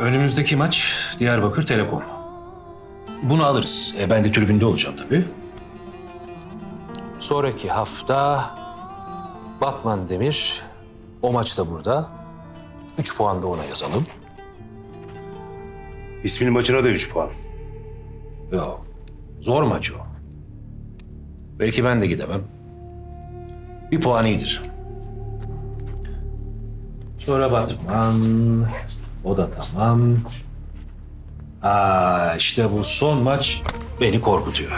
önümüzdeki maç Diyarbakır Telekom. Bunu alırız. E, ben de tribünde olacağım tabii. Sonraki hafta Batman Demir o maçta burada. Üç puan da ona yazalım. İsminin maçına da 3 puan. Yok. Zor maç o. Belki ben de gidemem. Bir puan iyidir. Sonra Batman. O da tamam. Aa, işte bu son maç beni korkutuyor.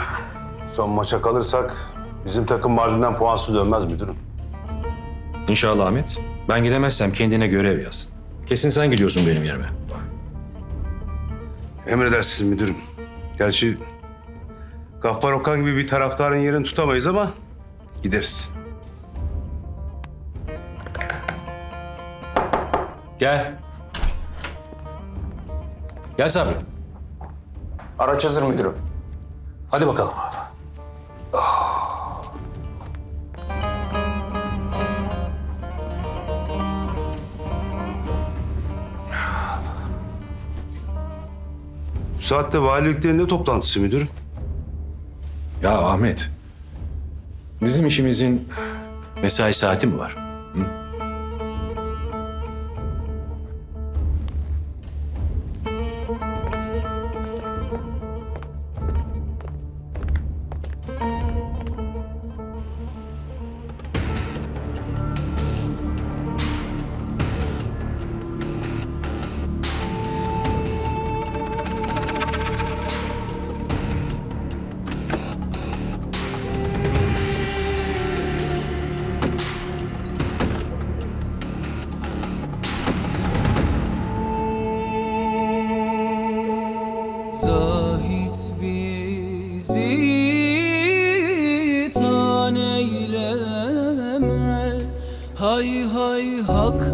Son maça kalırsak bizim takım Mardin'den puansız dönmez müdürüm. İnşallah Ahmet. Ben gidemezsem kendine görev yaz. Kesin sen gidiyorsun benim yerime. Emredersiniz müdürüm. Gerçi Gaffar Okan gibi bir taraftarın yerini tutamayız ama gideriz. Gel. Gel Sabri. Araç hazır müdürüm. Hadi bakalım. Bu saatte valiliklerin ne toplantısı müdürüm? Ya Ahmet. Bizim işimizin mesai saati mi var? Zahit bizi tan Hay hay hak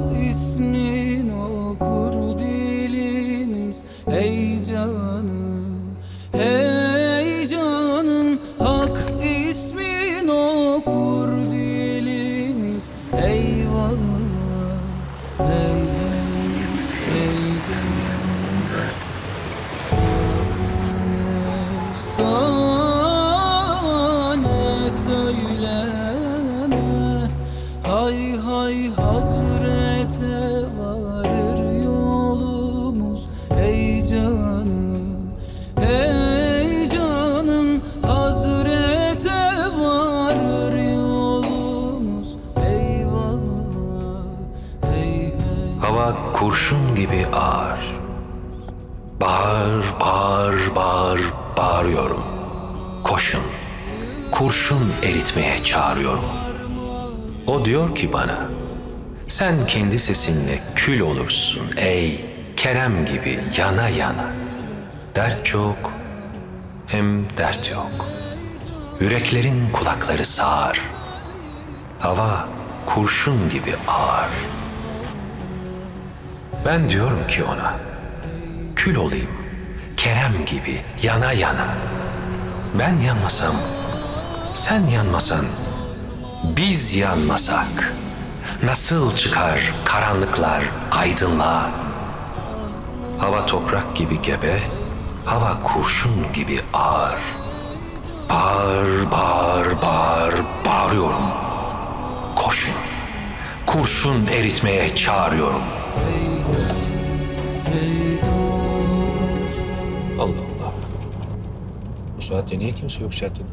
Hava kurşun gibi ağır. Bağır, bağır, bağır, bağırıyorum. Koşun, kurşun eritmeye çağırıyorum. O diyor ki bana, sen kendi sesinle kül olursun ey Kerem gibi yana yana. Dert çok, hem dert yok. Yüreklerin kulakları sağır. Hava kurşun gibi ağır. Ben diyorum ki ona, kül olayım, Kerem gibi yana yana. Ben yanmasam, sen yanmasan, biz yanmasak, nasıl çıkar karanlıklar aydınlığa? Hava toprak gibi gebe, hava kurşun gibi ağır. Bağır, bağır, bağır, bağırıyorum. Koşun, kurşun eritmeye çağırıyorum. saatte niye kimse yok caddede?